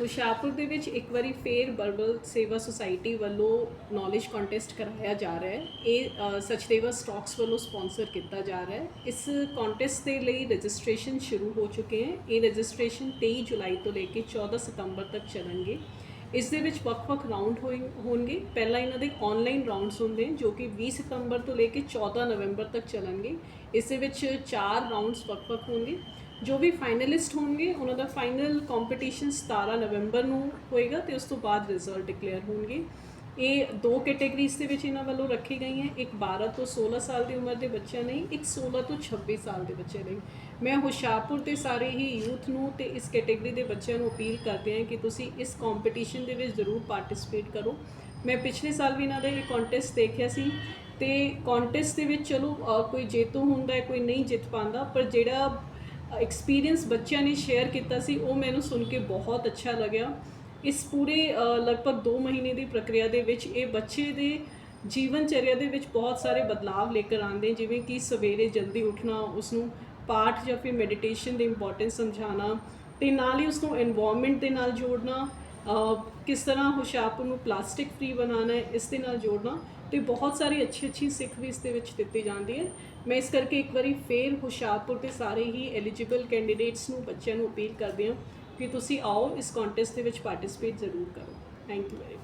ਹੁਸ਼ਿਆਰਪੁਰ ਦੇ ਵਿੱਚ ਇੱਕ ਵਾਰੀ ਫੇਰ ਬਰਬਲ ਸੇਵਾ ਸੁਸਾਇਟੀ ਵੱਲੋਂ ਨੌਲੇਜ ਕੰਟੈਸਟ ਕਰਾਇਆ ਜਾ ਰਿਹਾ ਹੈ। ਇਹ ਅ, ਸਚਦੇਵਾ ਸਟਾਕਸ ਵੱਲੋਂ ਸਪਾਂਸਰ ਕੀਤਾ ਜਾ ਰਿਹਾ ਹੈ। ਇਸ ਕੰਟੈਸਟ ਦੇ ਲਈ ਰਜਿਸਟ੍ਰੇਸ਼ਨ ਸ਼ੁਰੂ ਹੋ ਚੁੱਕੇ ਹੈ। ਇਹ ਰਜਿਸਟ੍ਰੇਸ਼ਨ 23 ਜੁਲਾਈ ਤੋਂ ਲੈ ਕੇ 14 ਸਤੰਬਰ ਤੱਕ ਚੱਲਣਗੇ। ਇਸ ਦੇ ਵਿੱਚ ਵੱਖ-ਵੱਖ ਰਾਉਂਡ ਹੋਈ- ਹੋਣਗੇ। ਪਹਿਲਾਂ ਇਹਨਾਂ ਦੇ ਆਨਲਾਈਨ ਰਾਉਂਡਸ ਹੁੰਦੇ ਨੇ ਜੋ ਕਿ 20 ਸਤੰਬਰ ਤੋਂ ਲੈ ਕੇ 14 ਨਵੰਬਰ ਤੱਕ ਚੱਲਣਗੇ। ਇਸ ਦੇ ਵਿੱਚ ਚਾਰ ਰਾਉਂਡਸ ਵੱਖ-ਵੱਖ ਹੋਣਗੇ। ਜੋ ਵੀ ਫਾਈਨਲਿਸਟ ਹੋਣਗੇ, ਉਹਨਾਂ ਦਾ ਫਾਈਨਲ ਕੰਪੀਟੀਸ਼ਨ 17 ਨਵੰਬਰ ਨੂੰ ਹੋਏਗਾ ਤੇ ਉਸ ਤੋਂ ਬਾਅਦ ਰਿਜ਼ਲਟ ਡਿਕਲੇਅਰ ਹੋਣਗੇ। ਇਹ ਦੋ ਕੈਟੇਗਰੀਜ਼ ਦੇ ਵਿੱਚ ਇਹਨਾਂ ਵੱਲੋਂ ਰੱਖੀ ਗਈ ਹੈ। ਇੱਕ 12 ਤੋਂ 16 ਸਾਲ ਦੀ ਉਮਰ ਦੇ ਬੱਚਿਆਂ ਲਈ, ਇੱਕ 16 ਤੋਂ 26 ਸਾਲ ਦੇ ਬੱਚੇ ਲਈ। ਮੈਂ ਹੁਸ਼ਿਆਰਪੁਰ ਦੇ ਸਾਰੇ ਹੀ ਯੂਥ ਨੂੰ ਤੇ ਇਸ ਕੈਟੇਗਰੀ ਦੇ ਬੱਚਿਆਂ ਨੂੰ ਅਪੀਲ ਕਰਦੇ ਹਾਂ ਕਿ ਤੁਸੀਂ ਇਸ ਕੰਪੀਟੀਸ਼ਨ ਦੇ ਵਿੱਚ ਜ਼ਰੂਰ ਪਾਰਟਿਸਿਪੇਟ ਕਰੋ। ਮੈਂ ਪਿਛਲੇ ਸਾਲ ਵੀ ਇਹਨਾਂ ਦਾ ਇਹ ਕੰਟੈਸਟ ਦੇਖਿਆ ਸੀ ਤੇ ਕੰਟੈਸਟ ਦੇ ਵਿੱਚ ਚਲੋ ਕੋਈ ਜੇਤੂ ਹੁੰਦਾ ਕੋਈ ਨਹੀਂ ਜਿੱਤ ਪਾਉਂਦਾ, ਪਰ ਜਿਹੜਾ ਐਕਸਪੀਰੀਅੰਸ ਬੱਚਿਆਂ ਨੇ ਸ਼ੇਅਰ ਕੀਤਾ ਸੀ, ਉਹ ਮੈਨੂੰ ਸੁਣ ਕੇ ਬਹੁਤ ਅੱਛਾ ਲੱਗਿਆ। ਇਸ ਪੂਰੇ ਲਗਭਗ 2 ਮਹੀਨੇ ਦੀ ਪ੍ਰਕਿਰਿਆ ਦੇ ਵਿੱਚ ਇਹ ਬੱਚੇ ਦੇ ਜੀਵਨ ਚਰਿਆ ਦੇ ਵਿੱਚ ਬਹੁਤ ਸਾਰੇ ਬਦਲਾਅ ਲੈ ਕੇ ਆਉਂਦੇ, ਜਿਵੇਂ ਕਿ ਸਵੇਰੇ ਜਲਦੀ ਉੱਠਣਾ ਉਸ ਨੂੰ ਪਾਠ ਜਾਂ ਫਿਰ ਮੈਡੀਟੇਸ਼ਨ ਦੀ ਇੰਪੋਰਟੈਂਸ ਸਮਝਾਉਣਾ ਤੇ ਨਾਲ ਹੀ ਉਸ ਨੂੰ এনवायरमेंट ਦੇ ਨਾਲ ਜੋੜਨਾ ਕਿਸ ਤਰ੍ਹਾਂ ਹੁਸ਼ਿਆਰਪੁਰ ਨੂੰ ਪਲਾਸਟਿਕ ਫ੍ਰੀ ਬਣਾਉਣਾ ਹੈ, ਇਸ ਦੇ ਨਾਲ ਜੋੜਨਾ, ਤੇ ਬਹੁਤ ਸਾਰੀ ਅੱਛੀ ਅੱਛੀ ਸਿੱਖ ਵੀ ਇਸ ਦੇ ਵਿੱਚ ਦਿੱਤੀ ਜਾਂਦੀ ਹੈ। ਮੈਂ ਇਸ ਕਰਕੇ ਇੱਕ ਵਾਰੀ ਫੇਰ ਹੁਸ਼ਿਆਰਪੁਰ ਦੇ ਸਾਰੇ ਹੀ ਐਲੀਜੀਬਲ ਕੈਂਡੀਡੇਟਸ ਨੂੰ ਬੱਚਿਆਂ ਨੂੰ ਅਪੀਲ ਕਰਦੀ ਹਾਂ ਕਿ ਤੁਸੀਂ ਆਓ, ਇਸ ਕੰਟੈਸਟ ਦੇ ਵਿੱਚ ਪਾਰਟਿਸਿਪੇਟ ਜ਼ਰੂਰ ਕਰੋ। Thank you very